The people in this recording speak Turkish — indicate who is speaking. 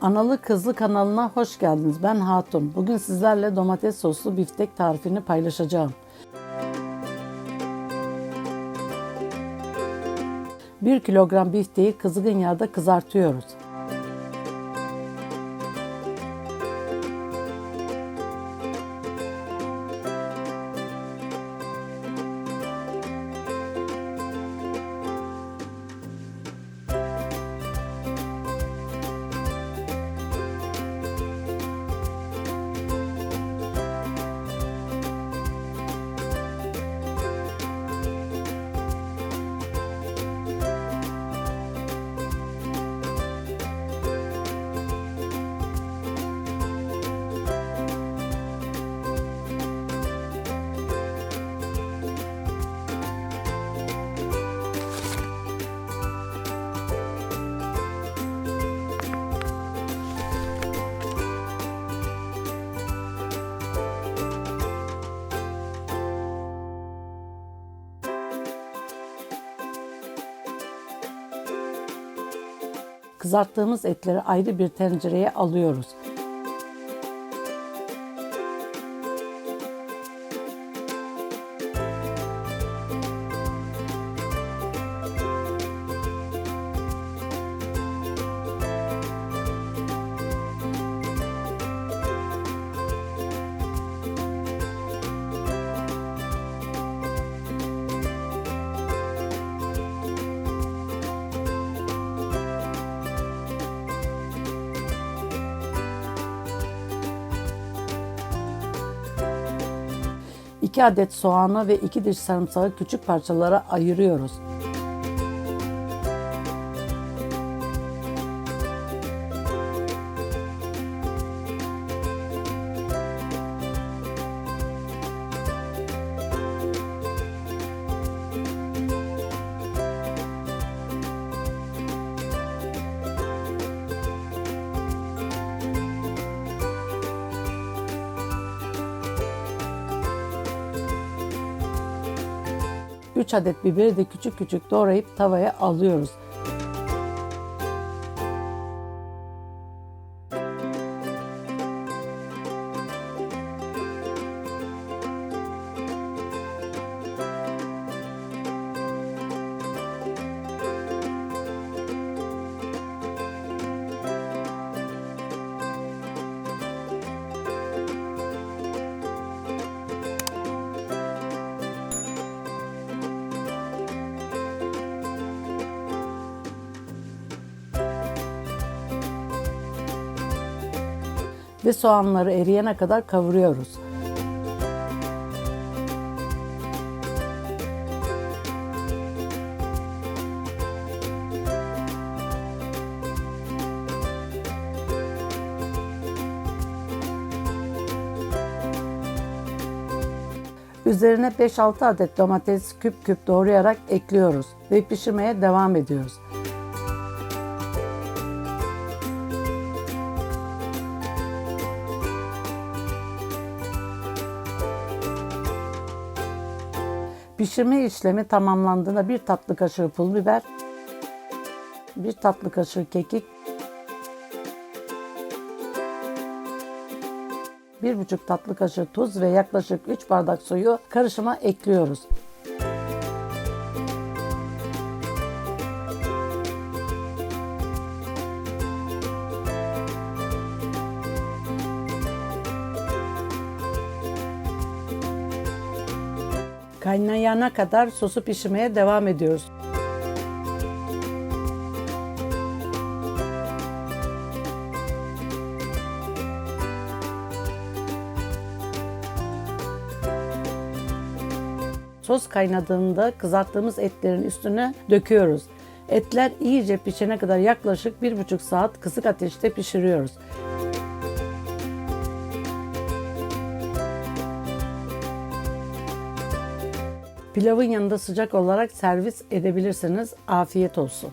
Speaker 1: Analı Kızlı kanalına hoş geldiniz. Ben Hatun. Bugün sizlerle domates soslu biftek tarifini paylaşacağım. 1 kilogram bifteği kızgın yağda kızartıyoruz. Kızarttığımız etleri ayrı bir tencereye alıyoruz. İki adet soğanı ve iki diş sarımsağı küçük parçalara ayırıyoruz. Üç adet biberi de küçük küçük doğrayıp tavaya alıyoruz. Ve soğanları eriyene kadar kavuruyoruz. Üzerine 5-6 adet domates küp küp doğrayarak ekliyoruz ve pişirmeye devam ediyoruz. Pişirme işlemi tamamlandığında bir tatlı kaşığı pul biber, bir tatlı kaşığı kekik, bir buçuk tatlı kaşığı tuz ve yaklaşık 3 bardak suyu karışıma ekliyoruz. Kaynayana kadar sosu pişirmeye devam ediyoruz. Sos kaynadığında kızarttığımız etlerin üstüne döküyoruz. Etler iyice pişene kadar yaklaşık 1,5 saat kısık ateşte pişiriyoruz. Pilavın yanında sıcak olarak servis edebilirsiniz. Afiyet olsun.